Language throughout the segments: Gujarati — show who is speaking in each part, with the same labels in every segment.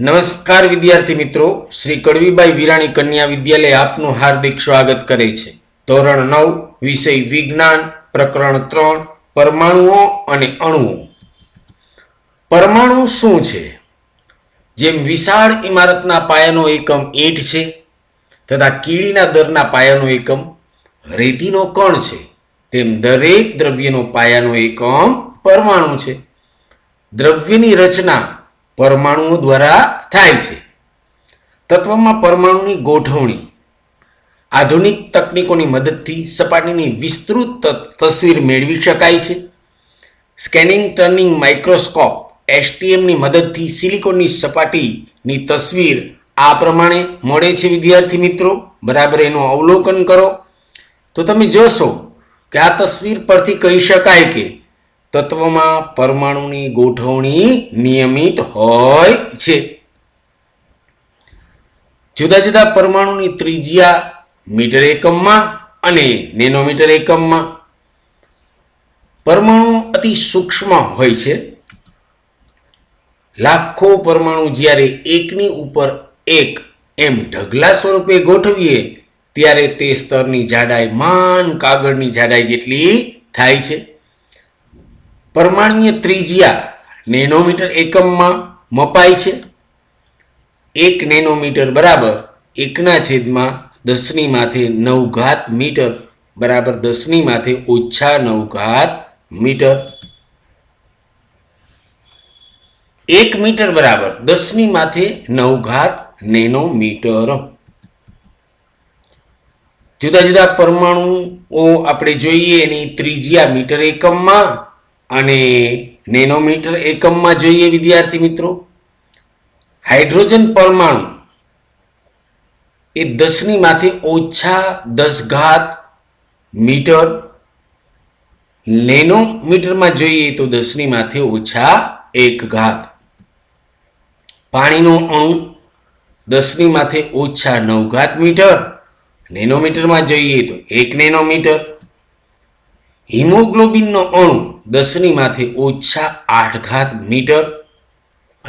Speaker 1: નમસ્કાર વિદ્યાર્થી મિત્રો, શ્રી કડવીબાઈ વિરાણી કન્યા વિદ્યાલય આપનું હાર્દિક સ્વાગત કરે છે. ધોરણ નવ, વિષય વિજ્ઞાન, પ્રકરણ ત્રણ, પરમાણુઓ અને અણુઓ. પરમાણુ શું છે? જેમ વિશાળ ઇમારતના પાયાનો એકમ ઈંટ છે, તથા કીડીના દરના પાયાનો એકમ રેતીનો કણ છે, તેમ દરેક દ્રવ્યનો પાયાનો એકમ પરમાણુ છે. દ્રવ્યની રચના પરમાણુઓ દ્વારા થાય છે. તત્વમાં પરમાણુની ગોઠવણી, આધુનિક તકનીકોની મદદથી સપાટીની વિસ્તૃત તસવીર મેળવી શકાય છે. સ્કેનિંગ ટર્નિંગ માઇક્રોસ્કોપ, એસટીએમની મદદથી સિલિકોનની સપાટીની તસવીર આ પ્રમાણે મળે છે, વિદ્યાર્થી મિત્રો. બરાબર એનું અવલોકન કરો. તો તમે જોશો કે આ તસવીર પરથી કહી શકાય કે તત્વમાં પરમાણુની ગોઠવણી નિયમિત હોય છે. જુદા જુદા પરમાણુની ત્રિજ્યા મીટર એકમમાં અને નેનોમીટર એકમમાં. પરમાણુ અતિ સૂક્ષ્મ હોય છે. લાખો પરમાણુ જ્યારે એકની ઉપર એક એમ ઢગલા સ્વરૂપે ગોઠવીએ, ત્યારે તે સ્તરની જાડાઈ માન કાગળની જાડાઈ જેટલી થાય છે. પરમાણુય ત્રિજ્યા નેનોમીટર એકમમાં મપાય છે. એક નેનોમીટર બરાબર એકના છેદમાં દસની માથે નવ ઘાત મીટર બરાબર દસની માથે ઓછા નવ ઘાત મીટર. એક મીટર બરાબર દસની માથે નવ ઘાત નેનોમીટર. જુદા જુદા પરમાણુઓ આપણે જોઈએ એની ત્રિજ્યા મીટર એકમમાં. અને નેનોમીટર એકમમાં જોઈએ વિદ્યાર્થી મિત્રો, હાઇડ્રોજન પરમાણુ એ દસની માથે ઓછા દસ ઘાત મીટર, નેનોમીટરમાં જોઈએ તો દસની માથે ઓછા એક ઘાત. પાણીનો અણુ દસની માથે ઓછા નવ ઘાત મીટર, નેનોમીટરમાં જોઈએ તો એક નેનોમીટર. હિમોગ્લોબિનનો અણુ દસની માથે ઓછા આઠ ઘાત મીટર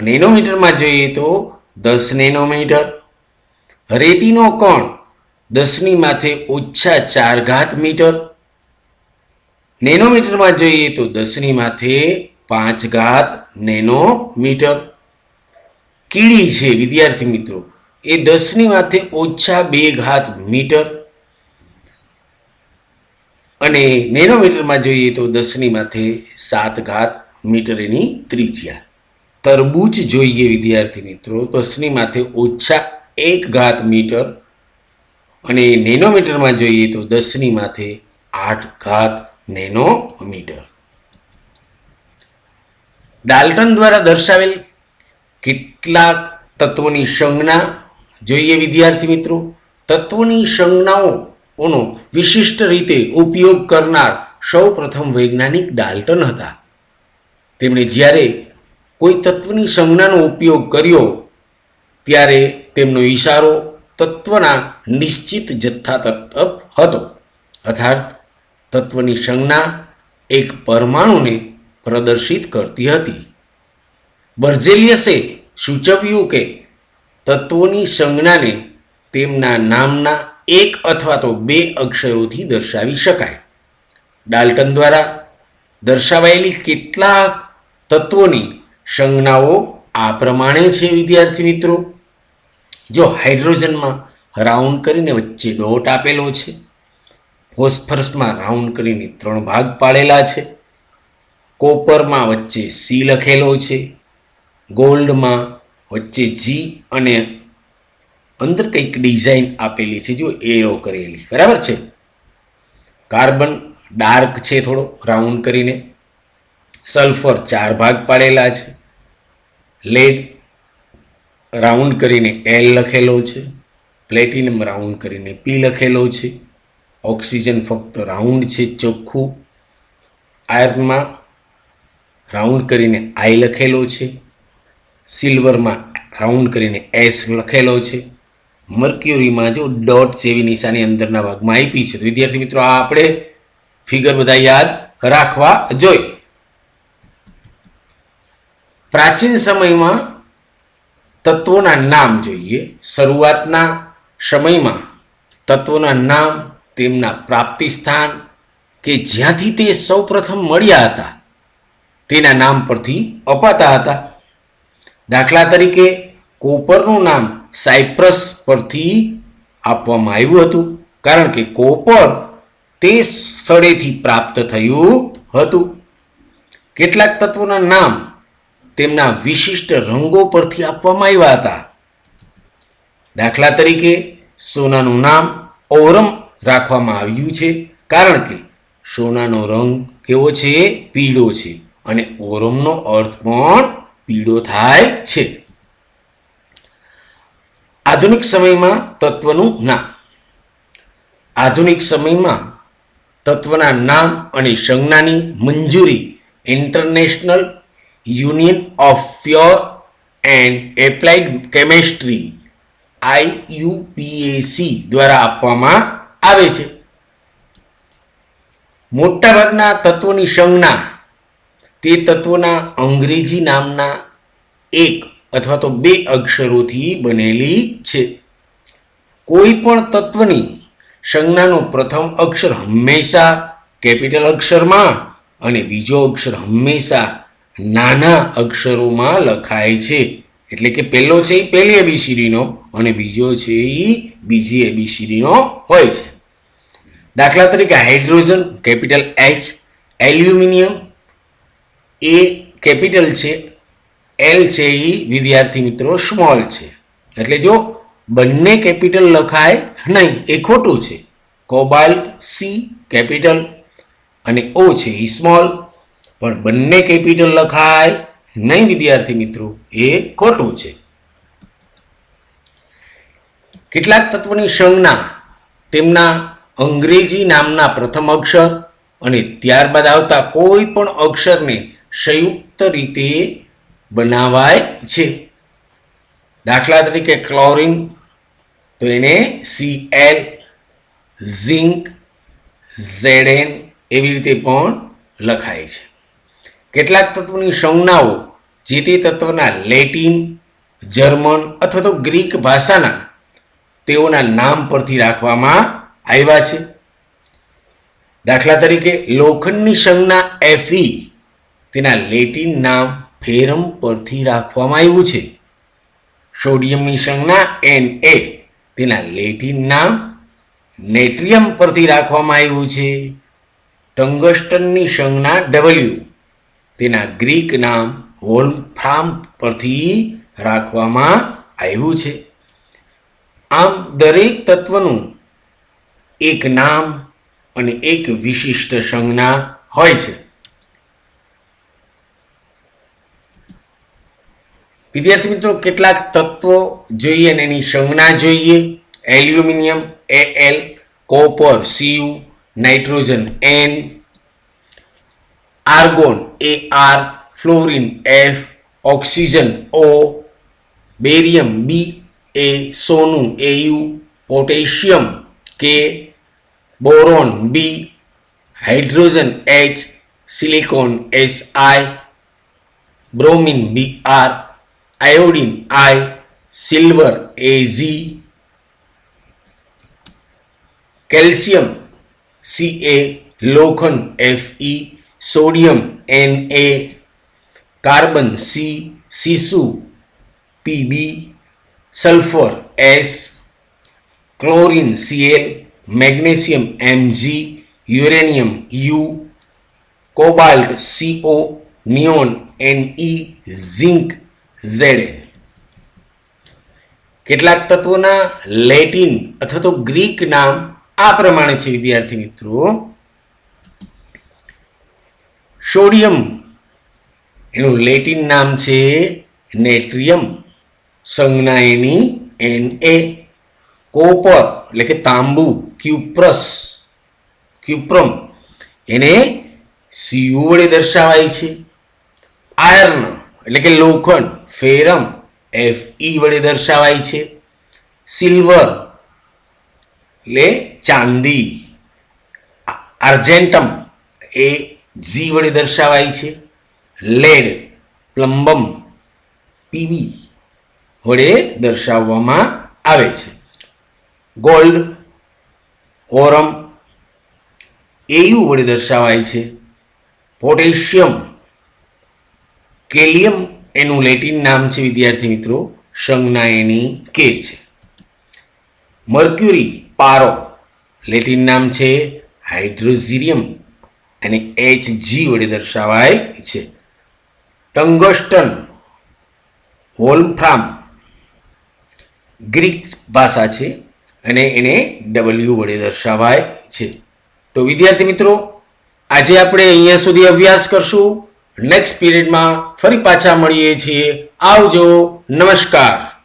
Speaker 1: નેનોમીટરમાં જોઈએ તો દસ નેનોમીટર. રેતીનો કણ દસની માથે ઓછા ચાર ઘાત મીટર. નેનોમીટરમાં જોઈએ તો દસની માથે પાંચ ઘાત નેનોમીટર. કીડી છે, વિદ્યાર્થી મિત્રો, એ દસની માથે ઓછા બે ઘાત મીટર. અને નેનોમીટરમાં જોઈએ તો દસની માથે સાત ઘાત મીટર એની ત્રિજ્યા. તરબૂચ જોઈએ વિદ્યાર્થી મિત્રો, દસની માથે ઓછા એક ઘાત મીટર અને નેનોમીટરમાં જોઈએ તો દસની માથે આઠ ઘાત નેનોમીટર. ડાલ્ટન દ્વારા દર્શાવેલ કેટલાક તત્વોની સંજ્ઞા જોઈએ વિદ્યાર્થી મિત્રો. તત્વોની સંજ્ઞાઓનો વિશિષ્ટ રીતે ઉપયોગ કરનાર સૌ પ્રથમ વૈજ્ઞાનિક ડાલ્ટન હતા. તેમણે જ્યારે કોઈ તત્વની સંજ્ઞાનો ઉપયોગ કર્યો, ત્યારે તેમનો ઈશારો તત્વના નિશ્ચિત જથ્થા તત્વ હતો. અર્થાત તત્વની સંજ્ઞા એક પરમાણુને પ્રદર્શિત કરતી હતી. બર્જેલિયસે સૂચવ્યું કે તત્વોની સંજ્ઞાને તેમના નામના એક અથવા તો બે અક્ષરોથી દર્શાવી શકાય. ડાલ્ટન દ્વારા દર્શાવાયેલી કેટલાક તત્વોની સંજ્ઞાઓ આ પ્રમાણે છે, વિદ્યાર્થી મિત્રો. જો હાઇડ્રોજનમાં રાઉન્ડ કરીને વચ્ચે ડોટ આપેલો છે, ફોસ્ફરસમાં રાઉન્ડ કરીને ત્રણ ભાગ પાડેલા છે, કોપરમાં વચ્ચે સી લખેલો છે, ગોલ્ડમાં વચ્ચે જી અને અંદર કંઈક ડિઝાઇન આપેલી છે, જો એરો કરેલી. બરાબર છે? કાર્બન ડાર્ક છે થોડો રાઉન્ડ કરીને. સલ્ફર ચાર ભાગ પાડેલા છે. લેડ રાઉન્ડ કરીને એલ લખેલો છે. પ્લેટિનમ રાઉન્ડ કરીને પી લખેલો છે. ઓક્સિજન ફક્ત રાઉન્ડ છે, ચોખ્ખું. આયર્નમાં રાઉન્ડ કરીને આઈ લખેલો છે. સિલ્વરમાં રાઉન્ડ કરીને એસ લખેલો છે. મર્ક્યુરીમાં જો ડોટ જેવી નિશાની અંદરના ભાગમાં આપી છે. તો વિદ્યાર્થી મિત્રો, આ આપણે ફિગર બધા યાદ રાખવા જોઈએ. પ્રાચીન સમયમાં તત્વોના નામ જોઈએ. શરૂઆતના સમયમાં તત્વોના નામ, તેમના પ્રાપ્તિ સ્થાન કે જ્યાંથી તે સૌપ્રથમ મળ્યા હતા, તેના નામ પરથી અપાતા હતા. દાખલા તરીકે કોપરનું નામ સાયપ્રસ પરથી આપવામાં આવ્યું હતું. કારણ કે કોપર તે સ્થળેથી પ્રાપ્ત થયું હતું. કેટલાક તત્વોના નામ તેમના વિશિષ્ટ રંગો પરથી આપવામાં આવ્યા હતા. દાખલા તરીકે સોનાનું નામ ઓરમ રાખવામાં આવ્યું છે. કારણ કે સોનાનો રંગ કેવો છે? પીળો છે. અને ઓરમનો અર્થ પણ પીળો થાય છે. આધુનિક સમયમાં તત્વનું નામ. આધુનિક સમયમાં તત્વના નામ અને સંજ્ઞાની મંજૂરી international union of pure and applied chemistry IUPAC દ્વારા આપવામાં આવે છે. મોટાભાગના તત્વોની સંજ્ઞા તે તત્વોના અંગ્રેજી નામના એક અથવા તો બે અક્ષરોથી બનેલી છે. કોઈ પણ તત્વની સંજ્ઞાનો પ્રથમ અક્ષર હંમેશા કેપિટલ અક્ષરમાં અને બીજો અક્ષર હંમેશા નાના અક્ષરોમાં લખાય છે. એટલે કે પહેલો છે એ પહેલી એબીસીડીનો અને બીજો છે એ બીજી એબીસીડીનો હોય છે. દાખલા તરીકે hydrogen, capital H aluminium A capital છે એલ છે એ વિદ્યાર્થી મિત્રો સ્મોલ છે. એટલે જો બંને કેપિટલ લખાય નહીં, એ ખોટું છે. કોબાલ્ટ સી કેપિટલ અને ઓ છે એ સ્મોલ પણ બંને કેપિટલ લખાય નહીં વિદ્યાર્થી મિત્રો, એ ખોટું છે. કેટલાક તત્વની સંજ્ઞા તેમના અંગ્રેજી નામના પ્રથમ અક્ષર અને ત્યારબાદ આવતા કોઈ પણ અક્ષરને સંયુક્ત રીતે બનાવાય છે. દાખલા તરીકે ક્લોરિન તો એને સી એલ ઝિંક ઝેડએન એવી રીતે પણ લખાય છે. કેટલાક તત્વોની સંજ્ઞાઓ જે તે તત્વના લેટિન, જર્મન અથવા તો ગ્રીક ભાષાના તેઓના નામ પરથી રાખવામાં આવ્યા છે. દાખલા તરીકે લોખંડની સંજ્ઞા એફી તેના લેટિન નામ ફેરમ પરથી રાખવામાં આવ્યું છે. સોડિયમની સંજ્ઞા એન એ તેના લેટિન નામ નેટ્રિયમ પરથી રાખવામાં આવ્યું છે. ટંગસ્ટનની સંજ્ઞા ડબલ્યુ તેના ગ્રીક નામ વોલ્ફ્રામ પરથી રાખવામાં આવ્યું છે. આમ દરેક તત્વનું એક નામ અને એક વિશિષ્ટ સંજ્ઞા હોય છે. વિદ્યાર્થી મિત્રો, કેટલાક તત્વો જોઈએ અને એની સંજ્ઞા જોઈએ. Aluminium A L copper C U nitrogen N argon A R fluorine F oxygen O barium B A સોનું A U potassium K boron B hydrogen H silicon S I bromine B R iodine I, silver AZ, calcium Ca, lohan Fe, sodium Na, carbon C, sisu Pb, sulfur S, chlorine Cl, magnesium Mg, uranium U, cobalt CO, neon Ne, zinc Z. કેટલાક તત્વોના લેટિન અથવા તો ગ્રીક નામ આ પ્રમાણે છે, વિદ્યાર્થી મિત્રો. સોડિયમ. એનું લેટિન નામ છે નેટ્રિયમ. સંજ્ઞા એની એન એ કોપર, એટલે કે તાંબુ, ક્યુપ્રસ, ક્યુપ્રમ. એને સીયુ વડે દર્શાવાય છે. આયર્ન, એટલે કે લોખંડ. ફેરમ એફ ઈ વડે દર્શાવાય છે. સિલ્વર એટલે ચાંદી. આર્જેન્ટમ એ જી વડે દર્શાવાય છે. લેડ પ્લમ્બમ પીવી વડે દર્શાવવામાં આવે છે. ગોલ્ડ ઓરમ એયુ વડે દર્શાવાય છે. પોટેશિયમ કેલિયમ એનું લેટિન નામ છે, વિદ્યાર્થી મિત્રો સંજ્ઞા એની કે છે. મર્ક્યુરી પારો, લેટિન નામ છે, હાઇડ્રોઝિરિયમ અને એચ જી વડે દર્શાવાય છે. ટંગસ્ટન, વોલ્ફ્રામ, ગ્રીક ભાષા છે, અને એને ડબલ્યુ વડે દર્શાવાય છે. તો વિદ્યાર્થી મિત્રો, આજે આપણે અહીંયા સુધી અભ્યાસ કરશું. નેક્સ્ટ પીરિયડમાં ફરી પાછા મળીએ છીએ. આવજો. નમસ્કાર.